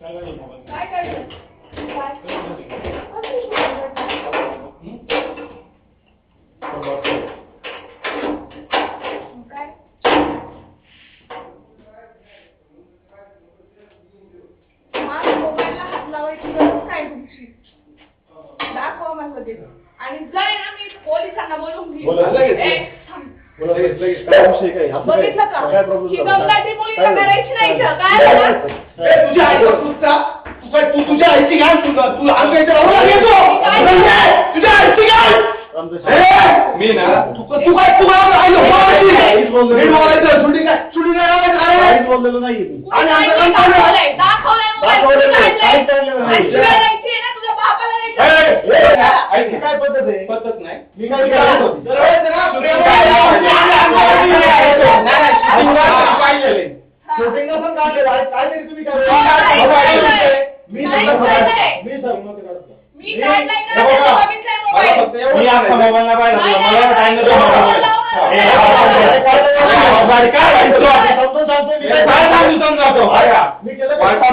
काय? काय? मोबाईलला हात लावायची गरज काय तुमची दाखवा मला ते आणि जर ना मी पोलिसांना बोलून. बोला, लगेच. ए, थांब. बोला, लगेच, लगेच. काय विषय काय? आपलं काय- बघितलं का काय problem ही झाला? काय झालं? करायची नाही इथं. काय झालं? ए, तुझ्या आईचा कुत्ता तू काय तू तुझ्या आईची घाल तुला तू अंगाच्या राहून येतो काय? म्हणजे तुझ्या आईची घाल मी ना तू तू काय तू मला राहिलो बोलायचं सुटी काय सुटी नाही. बोललेलं नाही. आणि हा. ही. काय पद्धत आहे पद्धत नाही मी काय आहे. शूटिंग नसून काढलेलं आहे. तुम्ही काय नाही, मी नाही, मी नाही, नाही, नाही. मी काढत नाही. मी काढलाय ना हे त्याचं बघा. बघितलंय मला मोबाईल. फक्त एवढंच मी आता सांगायचं. मोबाईल नाही पाहिला. नाही, मला नाही, नाही, नाही, मोबाईल. नाही, नाही, काय काय- काय- काय- काय- समजून सांगतोय मी काय काय सांगू समजावतो? मी केलं काय? काय?